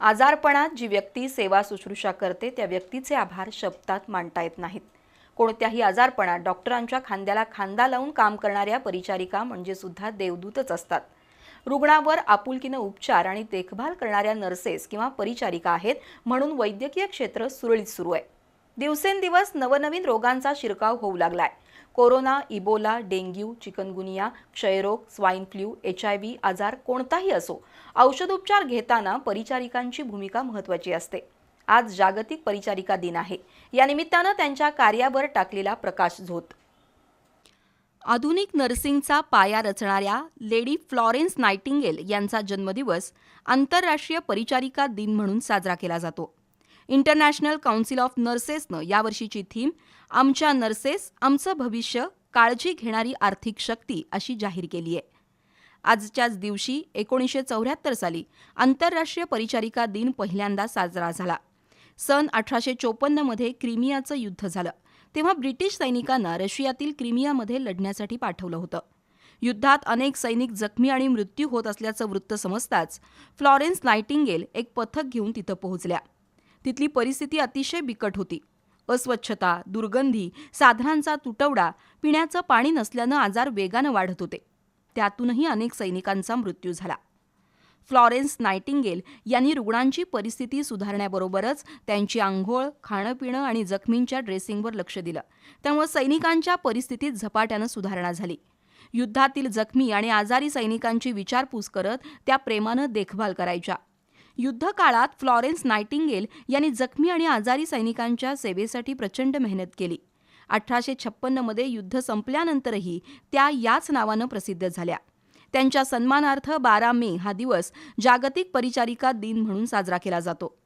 आजारपणात जी व्यक्ती सेवा शुश्रूषा करते त्या व्यक्तीचे आभार शब्दात मांडता येत नाहीत. कोणत्याही आजारपणात डॉक्टरांच्या खांद्याला खांदा लावून काम करणाऱ्या परिचारिका म्हणजे सुद्धा देवदूतच असतात. रुग्णावर आपुलकीनं उपचार आणि देखभाल करणाऱ्या नर्सेस किंवा परिचारिका आहेत म्हणून वैद्यकीय क्षेत्र सुरळीत सुरू आहे. दिवसेंदिवस नवनवीन रोगांचा शिरकाव होऊ लागलाय. कोरोना इबोला डेंग्यू चिकनगुनिया क्षयरोग swine flu H I V आजार कोणताही असो औषधोपचार घेताना परिचारिकांची भूमिका महत्त्वाची असते. आज जागतिक परिचारिका दिन आहे. या निमित्तानं त्यांच्या कार्यावर टाकलेला प्रकाश झोत. आधुनिक नर्सिंगचा पाया रचणाऱ्या लेडी फ्लॉरेन्स नायटिंगेल यांचा जन्मदिवस आंतरराष्ट्रीय परिचारिका दिन म्हणून साजरा केला जातो. इंटरनॅशनल काउन्सिल ऑफ नर्सेसनं यावर्षीची थीम आमच्या नर्सेस आमचं भविष्य काळजी घेणारी आर्थिक शक्ती अशी जाहीर केली आहे. आजच्याच दिवशी एकोणीसशे चौऱ्याहत्तर साली आंतरराष्ट्रीय परिचारिका दिन पहिल्यांदा साजरा झाला. सन अठराशे चोपन्नमध्ये क्रिमियाचं युद्ध झालं. तेव्हा ब्रिटिश सैनिकांना रशियातील क्रिमियामध्ये लढण्यासाठी पाठवलं होतं. युद्धात अनेक सैनिक जखमी आणि मृत्यू होत असल्याचं वृत्त समजताच फ्लॉरेन्स नायटिंगेल एक पथक घेऊन तिथं पोहोचल्या. तिथली परिस्थिती अतिशय बिकट होती. अस्वच्छता दुर्गंधी साधनांचा तुटवडा पिण्याचं पाणी नसल्यानं आजार वेगानं वाढत होते. त्यातूनही अनेक सैनिकांचा मृत्यू झाला. फ्लॉरेन्स नायटिंगेल यांनी रुग्णांची परिस्थिती सुधारण्याबरोबरच त्यांची आंघोळ खाणंपिणं आणि जखमींच्या ड्रेसिंगवर लक्ष दिलं. त्यामुळे सैनिकांच्या परिस्थितीत झपाट्यानं सुधारणा झाली. युद्धातील जखमी आणि आजारी सैनिकांची विचारपूस करत त्या प्रेमानं देखभाल करायच्या. युद्धकाळात फ्लॉरेन्स नायटिंगेल यांनी जखमी आणि आजारी सैनिकांच्या सेवेसाठी प्रचंड मेहनत केली. अठराशे छप्पन्नमध्ये युद्ध संपल्यानंतरही त्या याच नावानं प्रसिद्ध झाल्या. त्यांच्या सन्मानार्थ बारा मे हा दिवस जागतिक परिचारिका दिन म्हणून साजरा केला जातो.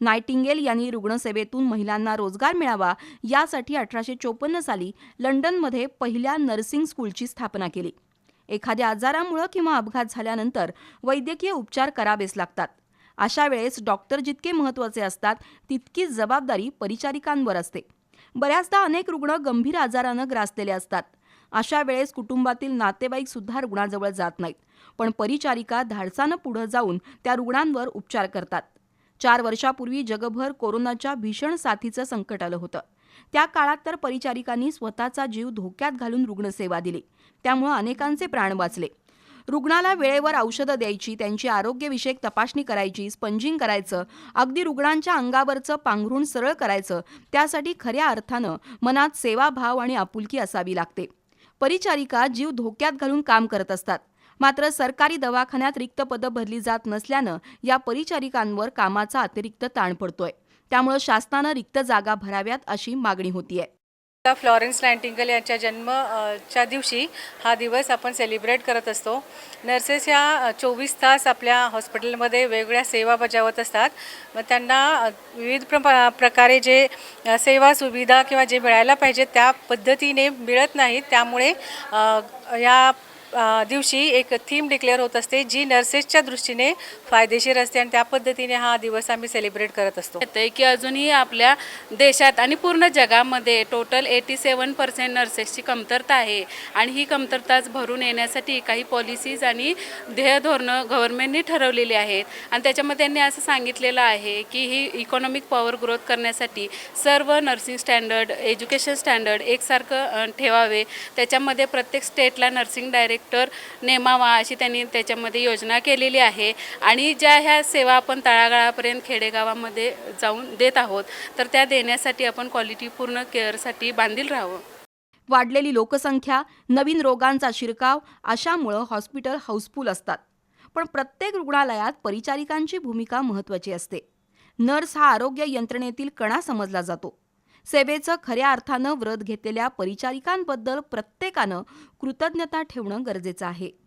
नायटिंगेल यांनी रुग्णसेवेतून महिलांना रोजगार मिळावा यासाठी अठराशे चोपन्न साली लंडनमध्ये पहिल्या नर्सिंग स्कूलची स्थापना केली. एखाद्या आजारामुळं किंवा अपघात झाल्यानंतर वैद्यकीय उपचार करावेच लागतात. अशा वेळेस डॉक्टर जितके महत्त्वाचे असतात तितकीच जबाबदारी परिचारिकांवर असते. बऱ्याचदा अनेक रुग्ण गंभीर आजारानं ग्रासलेले असतात. अशा वेळेस कुटुंबातील नातेवाईक सुद्धा रुग्णाजवळ जात नाहीत पण परिचारिका धाडसानं पुढं जाऊन त्या रुग्णांवर उपचार करतात. चार वर्षापूर्वी जगभर कोरोनाच्या भीषण साथीचं संकट आलं होतं. त्या काळात तर परिचारिकांनी स्वतःचा जीव धोक्यात घालून रुग्णसेवा दिली. त्यामुळं अनेकांचे प्राण वाचले. रुग्णाला वेळेवर औषधं द्यायची त्यांची आरोग्यविषयक तपासणी करायची स्पंजिंग करायचं अगदी रुग्णांच्या अंगावरचं पांघरूण सरळ करायचं त्यासाठी खऱ्या अर्थानं मनात सेवाभाव आणि आपुलकी असावी लागते. परिचारिका जीव धोक्यात घालून काम करत असतात. मात्र सरकारी दवाखान्यात रिक्त पदं भरली जात नसल्यानं या परिचारिकांवर कामाचा अतिरिक्त ताण पडतोय. त्यामुळे शासनानं रिक्त जागा भराव्यात अशी मागणी होतीये. फ्लॉरेन्स नायटिंगल यांच्या जन्मच्या दिवशी हा दिवस आपण सेलिब्रेट करत असतो. नर्सेस ह्या चोवीस तास आपल्या हॉस्पिटलमध्ये वेगवेगळ्या सेवा बजावत असतात. मग त्यांना विविध प्र प्रकारे जे सेवा सुविधा किंवा जे मिळायला पाहिजे त्या पद्धतीने मिळत नाहीत. त्यामुळे या दिवशी एक थीम डिक्लेअर होत असते जी नर्सेसच्या दृष्टीने फायदेशीर असते आणि त्या पद्धतीने हा दिवस आम्ही सेलिब्रेट करत असतो. येते की अजूनही आपल्या देशात आणि पूर्ण जगामध्ये टोटल एटी सेवन पर्सेंट नर्सेसची कमतरता आहे आणि ही कमतरताच भरून येण्यासाठी काही पॉलिसीज आणि ध्येय धोरणं ठरवलेली आहेत. आणि त्याच्यामध्ये त्यांनी असं सांगितलेलं आहे की ही इकॉनॉमिक पॉवर ग्रोथ करण्यासाठी सर्व नर्सिंग स्टँडर्ड एज्युकेशन स्टँडर्ड एकसारखं ठेवावे. त्याच्यामध्ये प्रत्येक स्टेटला नर्सिंग डायरेक्ट डायरेक्टर नेमावा अशी त्यांनी त्याच्यामध्ये योजना केलेली आहे. आणि ज्या ह्या सेवा आपण तळागाळापर्यंत खेडेगावामध्ये जाऊन देत आहोत तर त्या देण्यासाठी आपण क्वालिटीपूर्ण केअरसाठी बांधील राहावं. वाढलेली लोकसंख्या नवीन रोगांचा शिरकाव अशामुळं हॉस्पिटल हाऊसफुल असतात. पण प्रत्येक रुग्णालयात परिचारिकांची भूमिका महत्त्वाची असते. नर्स हा आरोग्य यंत्रणेतील कणा समजला जातो. सेवेचं खऱ्या अर्थानं व्रत घेतलेल्या परिचारिकांबद्दल प्रत्येकानं कृतज्ञता ठेवणं गरजेचं आहे.